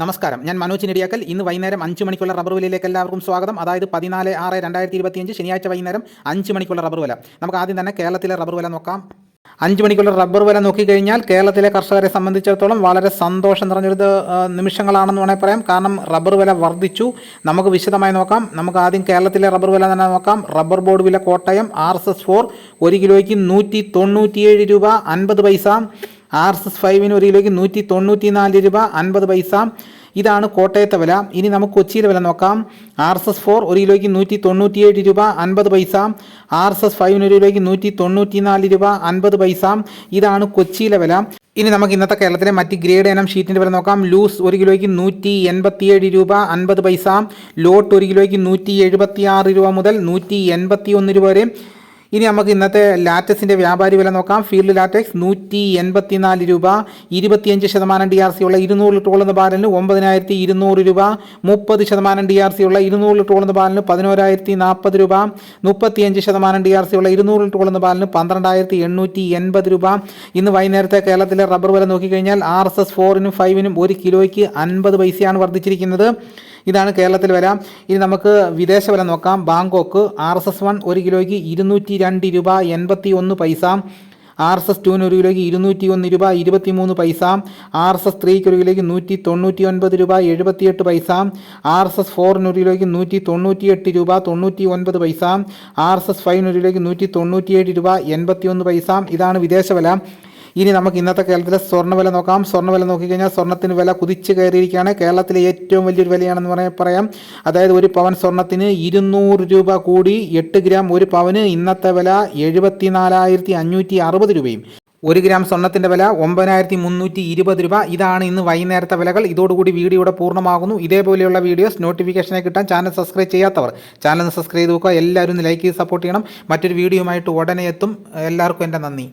നമസ്കാരം. ഞാൻ മനോജ് നെടിയാക്കൽ. ഇന്ന് വൈകുന്നേരം അഞ്ച് മണിക്കുള്ള റബ്ബർ വിലയിലേക്ക് എല്ലാവർക്കും സ്വാഗതം. അതായത് പതിനാല് ആറ് രണ്ടായിരത്തി ഇരുപത്തിയഞ്ച് ശനിയാഴ്ച വൈകുന്നേരം അഞ്ച് മണിക്കുള്ള റബ്ബർ വില. നമുക്ക് ആദ്യം തന്നെ കേരളത്തിലെ റബ്ബർ വില നോക്കാം. അഞ്ച് മണിക്കുള്ള റബ്ബർ വില നോക്കിക്കഴിഞ്ഞാൽ കേരളത്തിലെ കർഷകരെ സംബന്ധിച്ചിടത്തോളം വളരെ സന്തോഷം നിറഞ്ഞൊരു നിമിഷങ്ങളാണെന്ന് വേണമെങ്കിൽ പറയാം. കാരണം റബ്ബർ വില വർദ്ധിച്ചു. നമുക്ക് വിശദമായി നോക്കാം. നമുക്ക് ആദ്യം കേരളത്തിലെ റബ്ബർ വില തന്നെ നോക്കാം. റബ്ബർ ബോർഡ് വില Kottayam R S S four ഒരു കിലോയ്ക്ക് നൂറ്റി തൊണ്ണൂറ്റിയേഴ് രൂപ അൻപത് പൈസ. ആർ എസ് എസ് ഫൈവിന് ഒരു കിലോയ്ക്ക് നൂറ്റി തൊണ്ണൂറ്റി നാല് രൂപ അൻപത് പൈസ. ഇതാണ് കോട്ടയത്തെ വില. ഇനി നമുക്ക് കൊച്ചിയിലെ വില നോക്കാം. ആർ എസ് എസ് ഫോർ ഒരു കിലോയ്ക്ക് നൂറ്റി തൊണ്ണൂറ്റിയേഴ് രൂപ അൻപത് പൈസ. ആർ എസ് എസ് ഫൈവിന് ഒരു കിലോയ്ക്ക് നൂറ്റി തൊണ്ണൂറ്റി നാല് രൂപ അൻപത് പൈസ. ഇതാണ് കൊച്ചിയിലെ വില. ഇനി നമുക്ക് ഇന്നത്തെ കേരളത്തിലെ മറ്റ് ഗ്രേഡ് ഇനം ഷീറ്റിന്റെ വില നോക്കാം. ലൂസ് ഒരു കിലോയ്ക്ക് നൂറ്റി എൺപത്തിയേഴ് രൂപ അൻപത് പൈസ. ലോട്ട് ഒരു കിലോയ്ക്ക് നൂറ്റി എഴുപത്തി ആറ് രൂപ മുതൽ നൂറ്റി എൺപത്തി ഒന്ന് രൂപ വരെ. ഇനി നമുക്ക് ഇന്നത്തെ ലാറ്റക്സിന്റെ വ്യാപാരി വില നോക്കാം. ഫീൽഡ് ലാറ്റക്സ് നൂറ്റി എൺപത്തി നാല് രൂപ ഇരുപത്തിയഞ്ച് ശതമാനം ഡി ആർ സി ഉള്ള ഇരുന്നൂറ് ഉള്ള ബാലിന് ഒമ്പതിനായിരത്തി ഇരുന്നൂറ് രൂപ മുപ്പത് ശതമാനം ഡി ആർ സി ഉള്ള ഇരുന്നൂറ് ഉള്ള ബാലിന് പതിനോരായിരത്തി നാൽപ്പത് രൂപ മുപ്പത്തിയഞ്ച് ശതമാനം ഡി ആർ സി ഉള്ള ഇരുന്നൂറ് ഉള്ള ബാലിന് പന്ത്രണ്ടായിരത്തി എണ്ണൂറ്റി എൺപത് രൂപ. ഇന്ന് വൈകുന്നേരത്തെ കേരളത്തിലെ റബ്ബർ വില നോക്കിക്കഴിഞ്ഞാൽ ആർ എസ് എസ് ഫോറിനും ഫൈവിനും ഒരു കിലോയ്ക്ക് അൻപത് പൈസയാണ് വർദ്ധിച്ചിരിക്കുന്നത്. ഇതാണ് കേരളത്തിൽ വരാം. ഇനി നമുക്ക് വിദേശ വില നോക്കാം. Bangkok R S S one ഒരു കിലോയ്ക്ക് ഇരുന്നൂറ്റി രണ്ട് രൂപ എൺപത്തി ഒന്ന് പൈസ. ആർ എസ് എസ് ടുവിന് ഒരു കിലോയ്ക്ക് ഇരുന്നൂറ്റി ഒന്ന് രൂപ ഇരുപത്തി മൂന്ന് പൈസ. ആർ എസ് എസ് ത്രീക്ക് ഒരു കിലോയ്ക്ക് നൂറ്റി തൊണ്ണൂറ്റി ഒൻപത് രൂപ എഴുപത്തിയെട്ട് പൈസ. ആർ എസ് എസ് ഫോറിന് ഒരു കിലോയ്ക്ക് നൂറ്റി തൊണ്ണൂറ്റിയെട്ട് രൂപ തൊണ്ണൂറ്റി ഒൻപത് പൈസ. ആർ എസ് എസ് ഫൈവിന് ഒരു കിലോയ്ക്ക് നൂറ്റി തൊണ്ണൂറ്റിയേഴ് രൂപ എൺപത്തി ഒന്ന് പൈസ. ഇതാണ് വിദേശ വില. ഇനി നമുക്ക് ഇന്നത്തെ കേരളത്തിലെ സ്വർണ വില നോക്കാം. സ്വർണ വില നോക്കിക്കഴിഞ്ഞാൽ സ്വർണത്തിന് വില കുതിച്ച് കയറിയിരിക്കുകയാണ്. കേരളത്തിലെ ഏറ്റവും വലിയൊരു വിലയാണെന്ന് പറയാൻ പറയാം. അതായത് ഒരു പവൻ സ്വർണത്തിന് ഇരുന്നൂറ് രൂപ കൂടി എട്ട് ഗ്രാം ഒരു പവന്. ഇന്നത്തെ വില എഴുപത്തി നാലായിരത്തി അഞ്ഞൂറ്റി അറുപത് രൂപയും. ഒരു ഗ്രാം സ്വർണത്തിന്റെ വില ഒമ്പതിനായിരത്തി മുന്നൂറ്റി ഇരുപത് രൂപ. ഇതാണ് ഇന്ന് വൈകുന്നേരത്തെ വിലകൾ. ഇതോടുകൂടി വീഡിയോയുടെ പൂർണമാകുന്നു. ഇതേപോലെയുള്ള വീഡിയോസ് നോട്ടിഫിക്കേഷനെ കിട്ടാൻ ചാനൽ സബ്സ്ക്രൈബ് ചെയ്യാത്തവർ ചാനൽ സബ്സ്ക്രൈബ് ചെയ്ത് നോക്കുക. എല്ലാവരും ലൈക്ക് ചെയ്ത് സപ്പോർട്ട് ചെയ്യണം. മറ്റൊരു വീഡിയോയുമായിട്ട് ഉടനെ എത്തും. എല്ലാവർക്കും എന്റെ നന്ദി.